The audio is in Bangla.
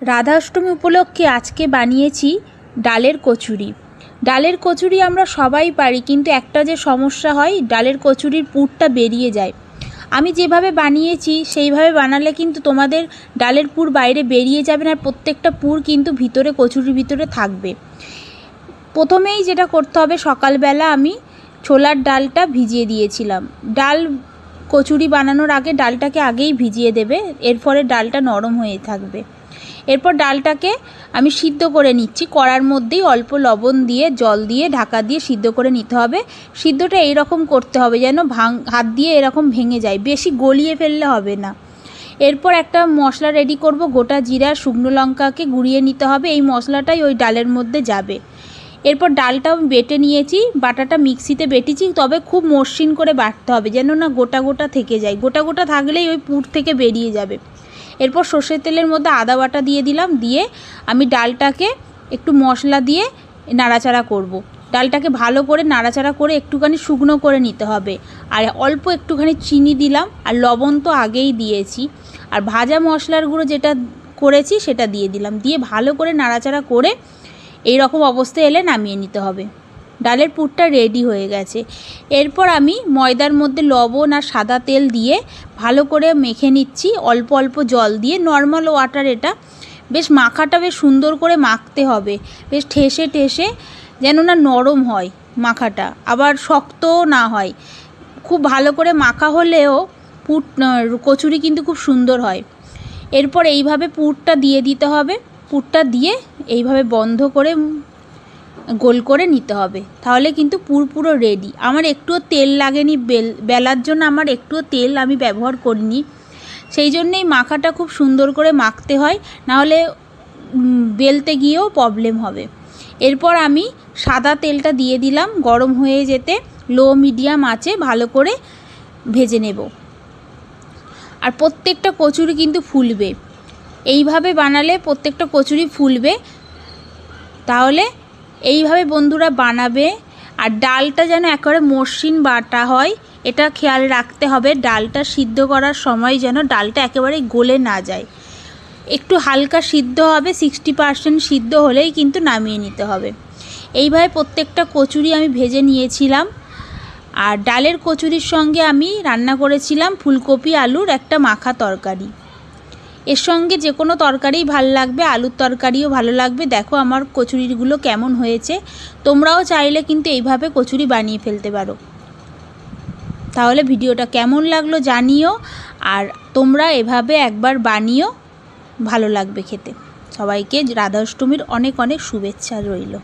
রাধাষ্টমী উপলক্ষে আজকে বানিয়েছি ডালের কচুরি। ডালের কচুরি আমরা সবাই পারি, কিন্তু একটা যে সমস্যা হয়, ডালের কচুরির পুরটা বেরিয়ে যায়। আমি যেভাবে বানিয়েছি, সেইভাবে বানালে কিন্তু তোমাদের ডালের পুর বাইরে বেরিয়ে যাবে না প্রত্যেকটা পুর কিন্তু ভিতরে, কচুরির ভিতরে থাকবে। প্রথমেই যেটা করতে হবে, সকালবেলা আমি ছোলার ডালটা ভিজিয়ে দিয়েছিলাম। ডাল কচুরি বানানোর আগে ডালটাকে আগেই ভিজিয়ে দেবে এর ফলে ডালটা নরম হয়ে থাকবে। এরপর ডালটাকে আমি সিদ্ধ করে নিচ্ছি। কড়ার মধ্যেই অল্প লবণ দিয়ে, জল দিয়ে, ঢাকা দিয়ে সিদ্ধ করে নিতে হবে। সিদ্ধটা এইরকম করতে হবে যেন ভাং হাত দিয়ে এরকম ভেঙে যায়। বেশি গলিয়ে ফেললে হবে না। এরপর একটা মশলা রেডি করব। গোটা জিরা, শুকনো লঙ্কাকে গুঁড়িয়ে নিতে হবে। এই মশলাটাই ওই ডালের মধ্যে যাবে। এরপর ডালটাও বেটে নিয়েছি, বাটাটা মিক্সিতে বেটেছি, তবে খুব মসৃণ করে বাটতে হবে যেন না গোটা গোটা থেকে যায়। গোটা গোটা থাকলেই ওই পুর থেকে বেরিয়ে যাবে। এরপর সর্ষের তেলের মধ্যে আদা বাটা দিয়ে দিলাম, দিয়ে আমি ডালটাকে একটু মশলা দিয়ে নাড়াচাড়া করব। ডালটাকে ভালো করে নাড়াচাড়া করে একটুখানি শুকনো করে নিতে হবে। আর অল্প একটুখানি চিনি দিলাম, আর লবণ তো আগেই দিয়েছি। আর ভাজা মশলার গুঁড়ো যেটা করেছি সেটা দিয়ে দিলাম। দিয়ে ভালো করে নাড়াচাড়া করে এই রকম অবস্থায় এলে নামিয়ে নিতে হবে। ডালের পুরটা রেডি হয়ে গেছে। এরপর আমি ময়দার মধ্যে লবণ আর সাদা তেল দিয়ে ভালো করে মেখে নিচ্ছি। অল্প অল্প জল দিয়ে নর্মাল ওয়াটার এটা বেশ মাখাটা বেশ সুন্দর করে মাখতে হবে। বেশ ঠেসে ঠেসে যেন না নরম হয় মাখাটা। আবার শক্তও না হয়। খুব ভালো করে মাখা হলেও পুট কচুরি কিন্তু খুব সুন্দর হয়। এরপর এইভাবে পুরটা দিয়ে দিতে হবে। পুরটা দিয়ে এইভাবে বন্ধ করে গোল করে নিতে হবে। তাহলে কিন্তু পুর পুরো রেডি আমার একটুও তেল লাগেনি, বেল, বেলার জন্য আমার একটুও তেল আমি ব্যবহার করিনি। সেই জন্যেই মাখাটা খুব সুন্দর করে মাখতে হয়, নাহলে বেলতে গিয়েও প্রবলেম হবে। এরপর আমি সাদা তেলটা দিয়ে দিলাম, গরম হয়ে যেতে লো মিডিয়াম আছে, ভালো করে ভেজে নেব। আর প্রত্যেকটা কচুরি কিন্তু ফুলবে। এইভাবে বানালে প্রত্যেকটা কচুরি ফুলবে। তাহলে এইভাবে বন্ধুরা বানাবে। আর ডালটা যেন একেবারে মসৃণ বাটা হয়, এটা খেয়াল রাখতে হবে। ডালটা সিদ্ধ করার সময় যেন ডালটা একেবারে গলে না যায়। একটু হালকা সিদ্ধ হবে সিক্সটি পারসেন্ট সিদ্ধ হলেই কিন্তু নামিয়ে নিতে হবে। এইভাবে প্রত্যেকটা কচুরি আমি ভেজে নিয়েছিলাম। আর ডালের কচুরির সঙ্গে আমি রান্না করেছিলাম ফুলকপি, আলুর একটা মাখা তরকারি। এর সঙ্গে যে কোনো তরকারিই ভালো লাগবে, আলুর তরকারিও ভালো লাগবে। দেখো আমার কচুরিগুলো কেমন হয়েছে। তোমরাও চাইলে কিন্তু এইভাবে কচুরি বানিয়ে ফেলতে পারো। তাহলে ভিডিওটা কেমন লাগল জানিও, আর তোমরা এভাবে একবার বানিও, ভালো লাগবে খেতে। সবাইকে রাধাষ্টমীর অনেক অনেক শুভেচ্ছা রইল।